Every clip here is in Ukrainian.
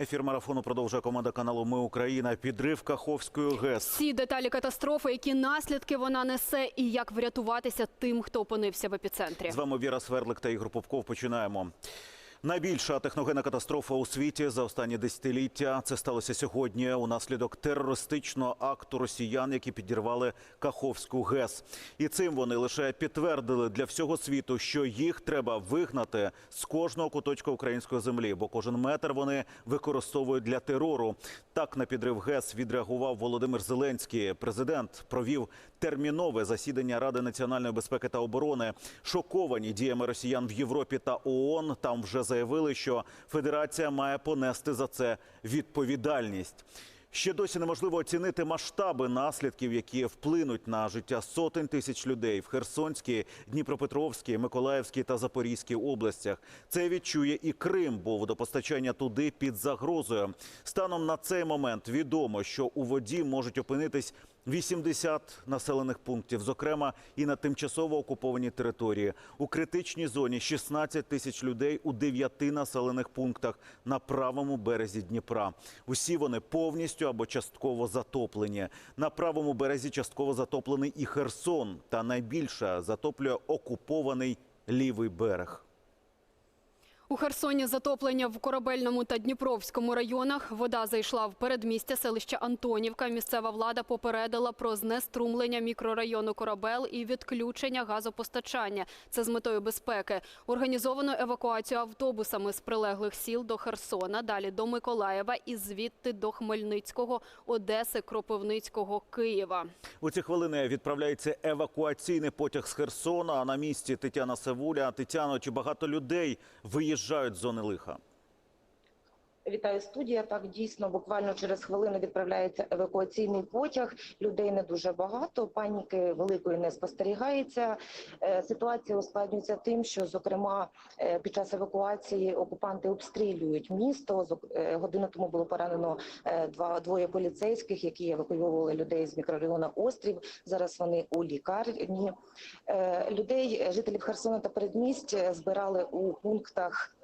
Ефір марафону продовжує команда каналу Ми Україна. Підрив Каховської ГЕС. Всі деталі катастрофи, які наслідки вона несе, і як врятуватися тим, хто опинився в епіцентрі. З вами Віра Сверлик та Ігор Попков. Починаємо. Найбільша техногенна катастрофа у світі за останні десятиліття. Це сталося сьогодні унаслідок терористичного акту росіян, які підірвали Каховську ГЕС. І цим вони лише підтвердили для всього світу, що їх треба вигнати з кожного куточка української землі, бо кожен метр вони використовують для терору. Так на підрив ГЕС відреагував Володимир Зеленський. Президент провів термінове засідання Ради національної безпеки та оборони. Шоковані діями росіян в Європі та ООН. Там вже заявили, що Федерація має понести за це відповідальність. Ще досі неможливо оцінити масштаби наслідків, які вплинуть на життя сотень тисяч людей в Херсонській, Дніпропетровській, Миколаївській та Запорізькій областях. Це відчує і Крим, бо водопостачання туди під загрозою. Станом на цей момент відомо, що у воді можуть опинитись 80 населених пунктів, зокрема і на тимчасово окупованій території. У критичній зоні 16 тисяч людей у 9 населених пунктах на правому березі Дніпра. Усі вони повністю або частково затоплені. На правому березі частково затоплений і Херсон. Та найбільше затоплює окупований лівий берег. У Херсоні затоплення в Корабельному та Дніпровському районах. Вода зайшла в передмістя селища Антонівка. Місцева влада попередила про знеструмлення мікрорайону Корабел і відключення газопостачання. Це з метою безпеки. Організовано евакуацію автобусами з прилеглих сіл до Херсона, далі до Миколаєва і звідти до Хмельницького, Одеси, Кропивницького, Києва. У ці хвилини відправляється евакуаційний потяг з Херсона. А на місці Тетяна Севуля. Тетяно, чи багато людей виїжджають зони лиха? Вітаю студія. Так дійсно, буквально через хвилину відправляється евакуаційний потяг. Людей не дуже багато. Паніки великої не спостерігається. Е, Ситуація ускладнюється тим, що зокрема е, під час евакуації окупанти обстрілюють місто. Е, Годину тому було поранено два двоє поліцейських, які евакуювали людей з мікрорайону Острів. Зараз вони у лікарні. Людей, жителів Херсона та передмість збирали у пунктах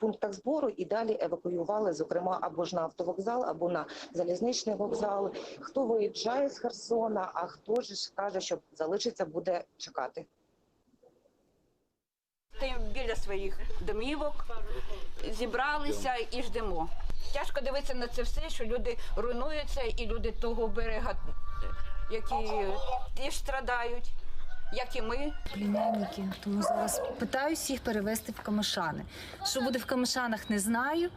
пунктах збору і далі евакуювали, зокрема, або ж на автовокзал, або на залізничний вокзал. Хто виїжджає з Херсона, а хто ж каже, що залишиться, буде чекати. Стоїмо біля своїх домівок, зібралися і ждемо. Тяжко дивитися на це все, що люди руйнуються, і люди того берега, які теж страдають, як і ми. племянники. Тому зараз питаюсь їх перевезти в Камишани. Що буде в Камишанах, не знаю.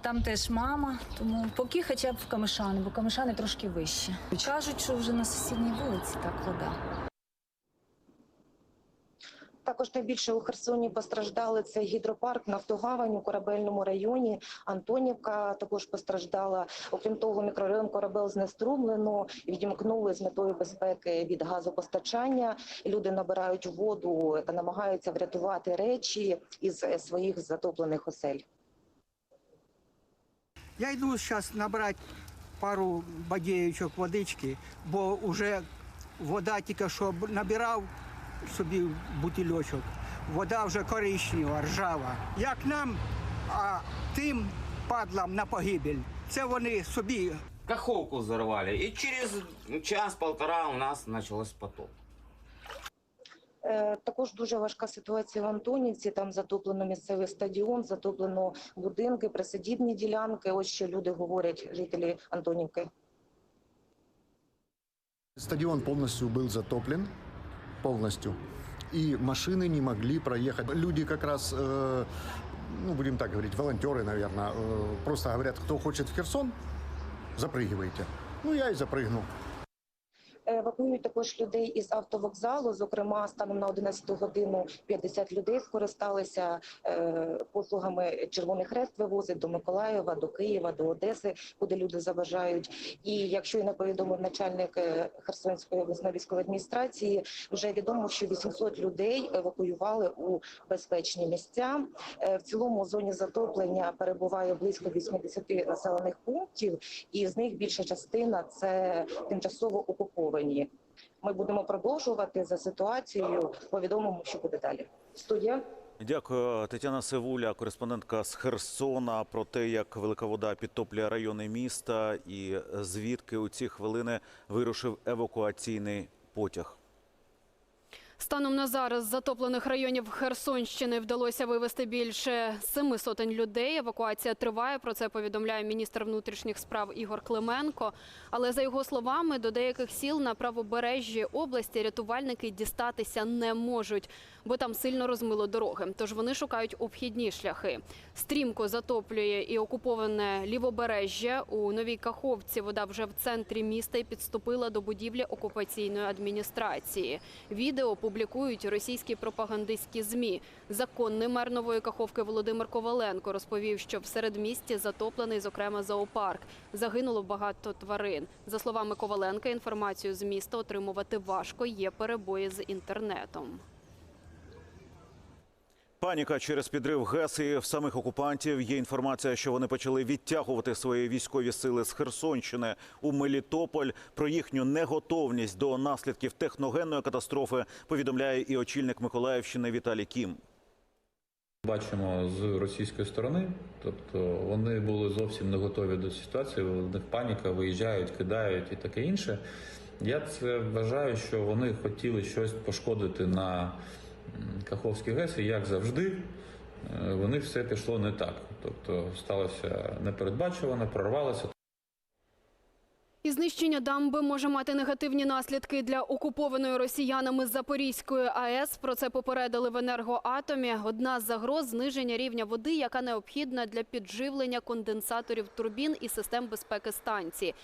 Там теж мама, тому поки хоча б в Камишани, бо Камишани трошки вище. Кажуть, що вже на сусідній вулиці так вода. Також найбільше у Херсоні постраждали це гідропарк Нафтогавань у корабельному районі. Антонівка також постраждала. Окрім того, мікрорайон корабел знеструмлено, відімкнули з метою безпеки від газопостачання. Люди набирають воду та намагаються врятувати речі із своїх затоплених осель. Я йду зараз набрати пару бадєючок водички, бо вже вода тільки що набирав собі бутильочок. Вода вже коричнева, ржава. Як нам, а тим падлам на погибель. Це вони собі Каховку взорвали. И через час-полтора у нас началось потоп. Е, Також дуже важка ситуація в Антонівці. Там затоплено місцевий стадіон, затоплено будинки, присадібні ділянки. Ось що люди говорять, жителі Антонівки. Стадион полностью был затоплен, полностью. И машины не могли проехать. Люди как раз, э, ну, будем так говорить, волонтеры, наверное, э, просто говорят, кто хочет в Херсон, запрыгивайте. Ну, я и запрыгнул. Евакуюють також людей із автовокзалу. Зокрема, станом на 11 годину 50 людей скористалися е, послугами Червоний Хрест вивозить до Миколаєва, до Києва, до Одеси, куди люди заважають. І якщо і не повідомив начальник е, Херсонської обласної військової адміністрації, вже відомо, що 800 людей евакуювали у безпечні місця. Е, В цілому в зоні затоплення перебуває близько 80 населених пунктів, і з них більша частина це тимчасово окуповані. Ми будемо продовжувати за ситуацією. Повідомимо, що буде далі. Студія. Дякую, Тетяна Севуля, кореспондентка з Херсона, про те, як велика вода підтоплює райони міста і звідки у ці хвилини вирушив евакуаційний потяг. Станом на зараз затоплених районів Херсонщини вдалося вивезти більше семи сотень людей. Евакуація триває. Про це повідомляє міністр внутрішніх справ Ігор Клименко. Але за його словами, до деяких сіл на правобережжі області рятувальники дістатися не можуть, бо там сильно розмило дороги. Тож вони шукають обхідні шляхи. Стрімко затоплює і окуповане лівобережжя. У новій Каховці вода вже в центрі міста і підступила до будівлі окупаційної адміністрації. Відео публікують російські пропагандистські змі. Законний мер нової Каховки Володимир Коваленко розповів, що в середмісті затоплений, зокрема, зоопарк. Загинуло багато тварин. За словами Коваленка, інформацію з міста отримувати важко. Є перебої з інтернетом. Паніка через підрив ГЕС і в самих окупантів. Є інформація, що вони почали відтягувати свої військові сили з Херсонщини у Мелітополь. Про їхню неготовність до наслідків техногенної катастрофи повідомляє і очільник Миколаївщини Віталій Кім. Бачимо з російської сторони, тобто вони були зовсім не готові до ситуації. У них паніка, виїжджають, кидають і таке інше. Я це вважаю, що вони хотіли щось пошкодити на Каховській ГЕС, і як завжди, е, вони все пішло не так. Тобто сталося непередбачуване, прорвалося. І знищення дамби може мати негативні наслідки для окупованої росіянами Запорізької АЕС. Про це попередили в енергоатомі. Одна з загроз зниження рівня води, яка необхідна для підживлення конденсаторів турбін і систем безпеки станції.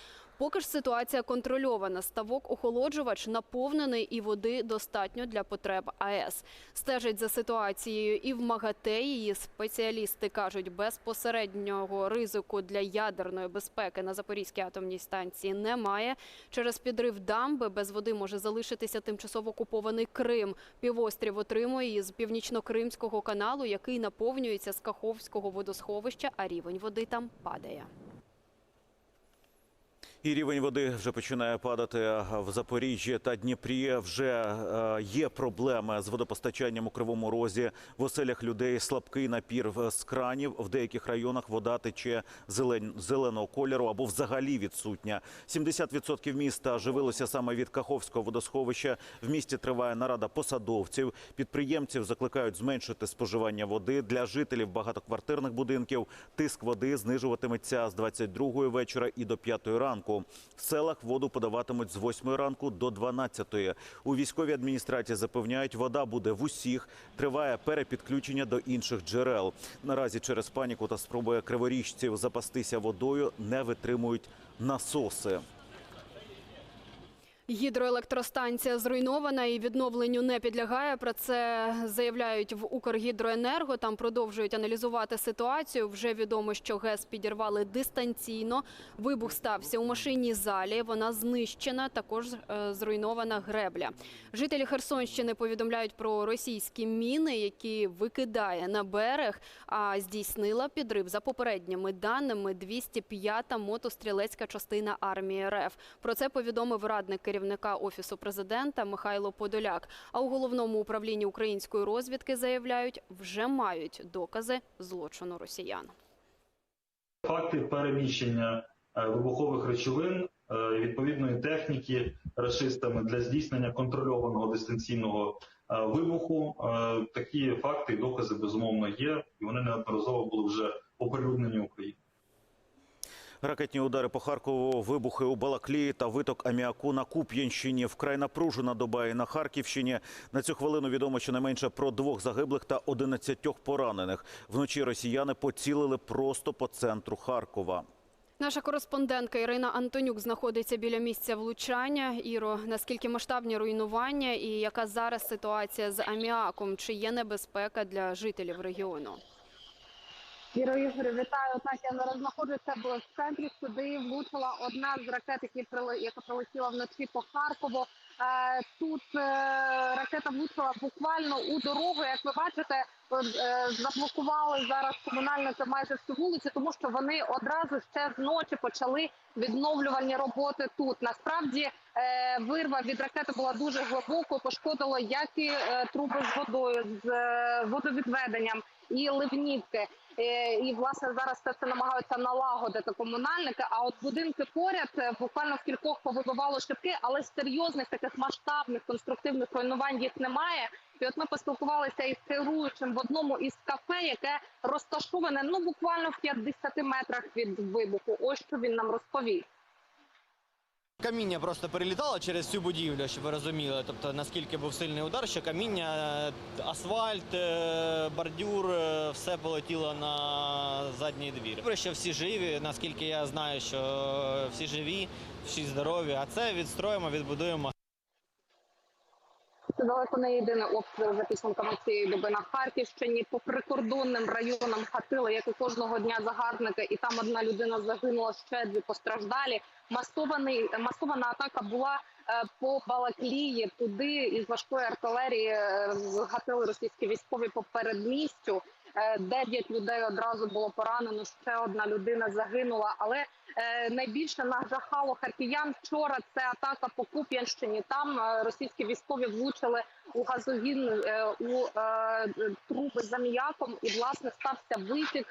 Поки ж ситуація контрольована. Ставок охолоджувач наповнений і води достатньо для потреб АЕС. Стежать за ситуацією і в МАГАТЕ. Її спеціалісти кажуть, безпосереднього ризику для ядерної безпеки на Запорізькій атомній станції немає. Через підрив дамби без води може залишитися тимчасово окупований Крим. Півострів отримує її з північно-кримського каналу, який наповнюється з Каховського водосховища, а рівень води там падає. І рівень води вже починає падати в Запоріжжі та Дніпрі. Вже е, є проблеми з водопостачанням у Кривому Розі. В оселях людей слабкий напір з кранів. В деяких районах вода тече зелен- зеленого кольору або взагалі відсутня. 70% міста живилося саме від Каховського водосховища. В місті триває нарада посадовців. Підприємців закликають зменшити споживання води. Для жителів багатоквартирних будинків тиск води знижуватиметься з 22 вечора і до 5 ранку. В селах воду подаватимуть з 8 ранку до 12. У військовій адміністрації запевняють, вода буде в усіх. Триває перепідключення до інших джерел. Наразі через паніку та спроби криворіжців запастися водою не витримують насоси. Гідроелектростанція зруйнована і відновленню не підлягає. Про це заявляють в Укргідроенерго. Там продовжують аналізувати ситуацію. Вже відомо, що ГЕС підірвали дистанційно. Вибух стався у машинній залі. Вона знищена. Також е, зруйнована гребля. Жителі Херсонщини повідомляють про російські міни, які викидає на берег. А здійснила підрив за попередніми даними 205-та мотострілецька частина армії РФ. Про це повідомив радник керівника офісу президента Михайло Подоляк. А у головному управлінні української розвідки заявляють, вже мають докази злочину росіян. факти переміщення е, вибухових речовин е, відповідної техніки рашистами для здійснення контрольованого дистанційного е, вибуху. Такі факти і докази безумовно є, і вони неодноразово були вже оприлюднені Україною. Ракетні удари по Харкову, вибухи у Балаклії та виток аміаку на Куп'янщині. Вкрай напружена доба і на Харківщині. На цю хвилину відомо щонайменше про двох загиблих та 11 поранених. Вночі росіяни поцілили просто по центру Харкова. Наша кореспондентка Ірина Антонюк знаходиться біля місця влучання. Іро, наскільки масштабні руйнування і яка зараз ситуація з аміаком? Чи є небезпека для жителів регіону? Віро Ігорю, вітаю. Так, я зараз знаходжуся в центрі, сюди влучила одна з ракет, які прили- яка прилетіла вночі по Харкову. Е, Тут е, ракета влучила буквально у дорогу. Як ви бачите, е, заблокували зараз комунальники майже всю вулицю, тому що вони одразу ще з ночі почали відновлювальні роботи тут. Насправді вирва від ракети була дуже глибоко, пошкодило як і труби з водою, з водовідведенням і ливнівки. Е, І власне зараз це намагаються налагодити комунальники. А от будинки поряд е, буквально в кількох повибивало шибки, але серйозних таких масштабних конструктивних руйнувань їх немає. І от ми поспілкувалися із керуючим в одному із кафе, яке розташоване ну буквально в 50 метрах від вибуху. Ось що він нам розповів. Каміння просто перелітало через всю будівлю, щоб ви розуміли. Тобто наскільки був сильний удар, що каміння, е, асфальт, е, бордюр, е, все полетіло на задній двір. Добре, що всі живі, наскільки я знаю, що всі живі, всі здорові. А це відстроїмо, відбудуємо. Це далеко не єдиний обстріл за підсумками цієї доби на Харківщині. По прикордонним районам хатили, як і кожного дня загарбники, і там одна людина загинула, ще дві постраждалі. Масований масована атака була е, по Балаклії. Туди із важкої артилерії е, гатили російські військові по передмістю. Е, Дев'ять людей одразу було поранено. Ще одна людина загинула. Але е, найбільше нажахало харків'ян вчора. Це атака по Куп'янщині. Там е, російські військові влучили у газогін у труби з аміаком, і власне стався витік.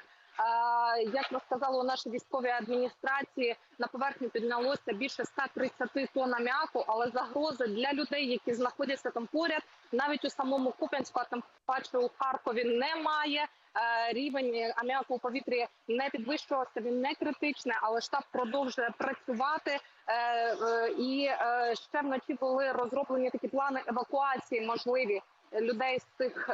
Як розказали у нашій військовій адміністрації, на поверхню піднялося більше 130 тонн аміаку, але загрози для людей, які знаходяться там поряд, навіть у самому Куп'янську, а тим паче у Харкові немає. Е, Рівень аміаку у повітрі не підвищувався, він не критичний, але штаб продовжує працювати. Е, е, І ще вночі були розроблені такі плани евакуації можливі людей з цих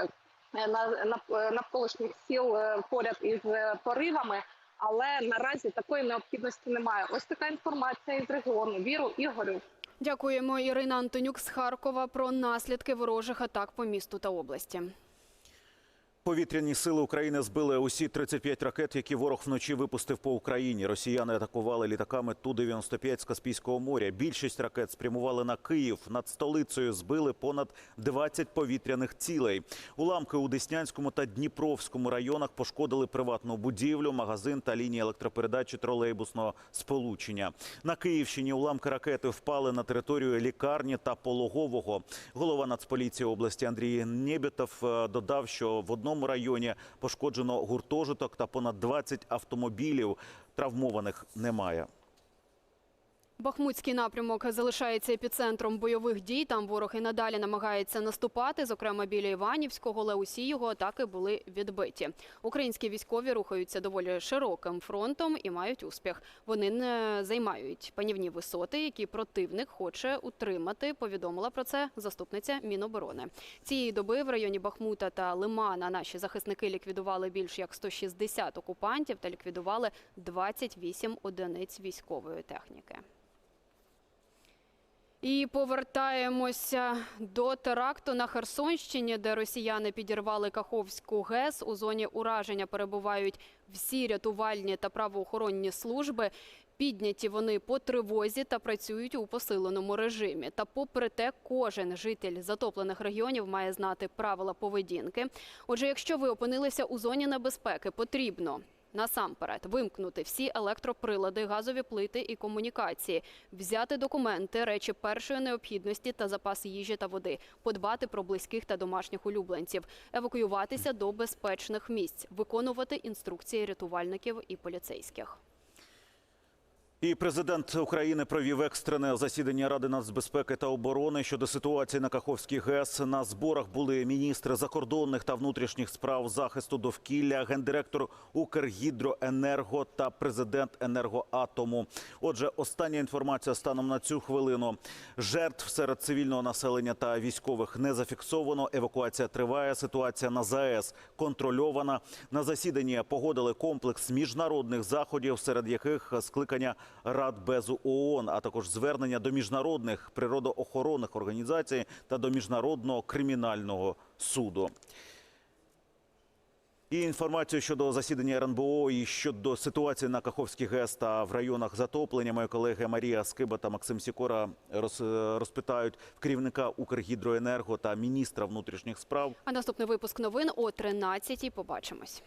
навколишніх сіл е, поряд із е, поривами. Але наразі такої необхідності немає. Ось така інформація із регіону. Віру Ігорю. Дякуємо, Ірина Антонюк з Харкова про наслідки ворожих атак по місту та області. Повітряні сили України збили усі 35 ракет, які ворог вночі випустив по Україні. Росіяни атакували літаками Ту-95 з Каспійського моря. Більшість ракет спрямували на Київ. Над столицею збили понад 20 повітряних цілей. Уламки у Деснянському та Дніпровському районах пошкодили приватну будівлю, магазин та лінії електропередачі тролейбусного сполучення. На Київщині уламки ракети впали на територію лікарні та пологового. Голова Нацполіції області Андрій Нєбєтов е, додав, що в одному районі пошкоджено гуртожиток та понад 20 автомобілів. Травмованих немає. Бахмутський напрямок залишається епіцентром бойових дій. Там ворог і надалі намагається наступати. Зокрема, біля Іванівського, але усі його атаки були відбиті. Українські військові рухаються доволі широким фронтом і мають успіх. Вони не займають панівні висоти, які противник хоче утримати. Повідомила про це заступниця Міноборони. Цієї доби в районі Бахмута та Лимана наші захисники ліквідували більш як 160 окупантів та ліквідували 28 одиниць військової техніки. І повертаємося до теракту на Херсонщині, де росіяни підірвали Каховську ГЕС. У зоні ураження перебувають всі рятувальні та правоохоронні служби. Підняті вони по тривозі та працюють у посиленому режимі. Та попри те, кожен житель затоплених регіонів має знати правила поведінки. Отже, якщо ви опинилися у зоні небезпеки, потрібно Насамперед, вимкнути всі електроприлади, газові плити і комунікації, взяти документи, речі першої необхідності та запас їжі та води, подбати про близьких та домашніх улюбленців, евакуюватися до безпечних місць, виконувати інструкції рятувальників і поліцейських. І президент України провів екстрене засідання Ради нацбезпеки та оборони щодо ситуації на Каховській ГЕС. На зборах були міністри закордонних та внутрішніх справ захисту довкілля, гендиректор Укргідроенерго та президент енергоатому. Отже, остання інформація станом на цю хвилину. Жертв серед цивільного населення та військових не зафіксовано. Евакуація триває. Ситуація на ЗАЕС контрольована. На засіданні погодили комплекс міжнародних заходів, серед яких скликання Радбезу ООН, а також звернення до міжнародних природоохоронних організацій та до міжнародного кримінального суду. І інформацію щодо засідання РНБО і щодо ситуації на Каховській ГЕС та в районах затоплення. Мої колеги Марія Скиба та Максим Сікора роз- розпитають в керівника Укргідроенерго та міністра внутрішніх справ. А наступний випуск новин о 13-й. Побачимось.